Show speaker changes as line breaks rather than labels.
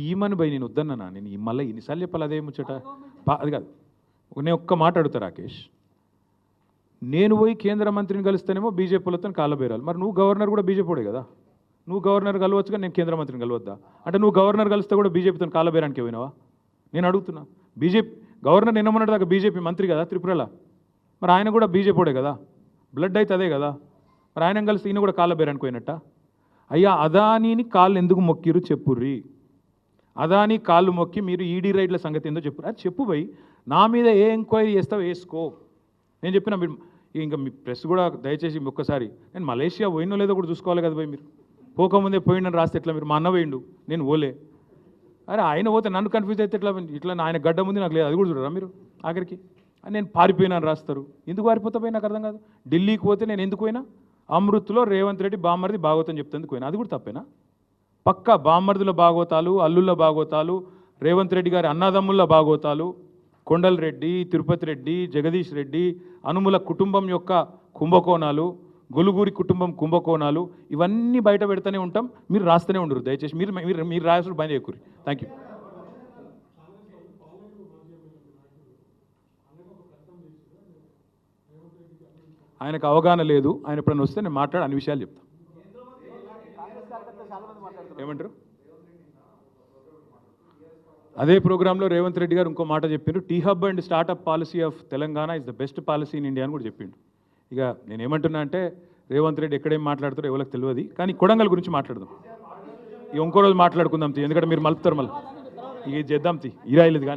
ఈమని పోయి నేను వద్దన్నా నేను ఈ మళ్ళీ ఇన్నిసార్లు చెప్పాలి అదే ముచ్చట? పా- అది కాదు. నేను ఒక్క మాట అడుగుతా రాకేష్. నేను పోయి కేంద్ర మంత్రిని కలుస్తానేమో బీజేపీలతో కాలబేరాలి మరి నువ్వు గవర్నర్ కూడా బీజేపీడే కదా? నువ్వు గవర్నర్ కలవచ్చుగా నేను కేంద్ర మంత్రిని కలవద్దా? అంటే నువ్వు గవర్నర్ కలిస్తే కూడా బీజేపీతో కాలబేరానికి పోయినావా? నేను అడుగుతున్నా. బీజేపీ గవర్నర్ నిన్నమన్నటి దాకా బీజేపీ మంత్రి కదా త్రిపురలో? మరి ఆయన కూడా బీజేపీడే కదా? బ్లడ్ అయితే అదే కదా? మరి ఆయన కలిసి ఈయన కూడా కాలబేరానికి పోయినట్ట? అయ్యా అదానీని కాళ్ళు ఎందుకు మొక్కిరు చెప్పుర్రి? అదాని కాళ్ళు మొక్కి మీరు ఈడీ రైడ్ల సంగతి ఏందో చెప్పు. అది చెప్పు భయ్ నా మీద ఏ ఎంక్వైరీ చేస్తావు వేసుకో. నేను చెప్పిన మీరు ఇంకా మీ ప్రెస్ కూడా దయచేసి ఒక్కసారి. నేను మలేషియా పోయినో లేదో కూడా చూసుకోవాలి కదా భయ్ మీరు. పోకముందే పోయిండని రాస్తే ఎట్లా మీరు? మా అన్న పోయిండు. నేను పోలే. అరే ఆయన పోతే నన్ను కన్ఫ్యూజ్ అయితే ఎట్లా? ఇట్లా ఆయన గడ్డ ముందు నాకు లేదు. అది కూడా చూడరా మీరు? ఆఖరికి. అని నేను పారిపోయినాను రాస్తారు. ఎందుకు పారిపోతా పోయి నాకు అర్థం కాదు. ఢిల్లీకి పోతే నేను ఎందుకు పోయినా? అమృత్లో రేవంత్ రెడ్డి బామ్మర్ది భాగవతం చెప్తేందుకు పోయినా? అది కూడా తప్పేనా? పక్క బామ్మర్దుల భాగవతాలు అల్లుళ్ళ భాగవతాలు రేవంత్ రెడ్డి గారి అన్నదమ్ముల భాగవతాలు కొండల్ రెడ్డి తిరుపతి రెడ్డి జగదీష్ రెడ్డి అనుముల కుటుంబం యొక్క కుంభకోణాలు గొలుగూరి కుటుంబం కుంభకోణాలు ఇవన్నీ బయట పెడతానే ఉంటాం మీరు రాస్తూనే ఉండరు. దయచేసి మీరు మీరు మీరు రాయాల్సిన బంద్ చేయకూరి. థ్యాంక్ యూ ఆయనకు అవగాహన లేదు. ఆయన ఎప్పుడైనా వస్తే నేను మాట్లాడి అన్ని విషయాలు చెప్తాను ఏమంటారు? అదే ప్రోగ్రాంలో రేవంత్ రెడ్డి గారు ఇంకో మాట చెప్పిండ్రు. T hub and startup policy of Telangana is the best policy in India అని కూడా చెప్పిండు. ఇక నేను ఏమంటున్నా అంటే రేవంత్ రెడ్డి ఎక్కడేం మాట్లాడతారో ఎవరికి తెలియదు. కానీ కొడంగల్ గురించి మాట్లాడదాం. ఇక ఇంకో రోజు మాట్లాడుకుందాం తీ. ఎందుకంటే మీరు మలుపుతారు మళ్ళీ. ఇక ఇది చేద్దాం తీ. ఇరాయలేదు కానీ.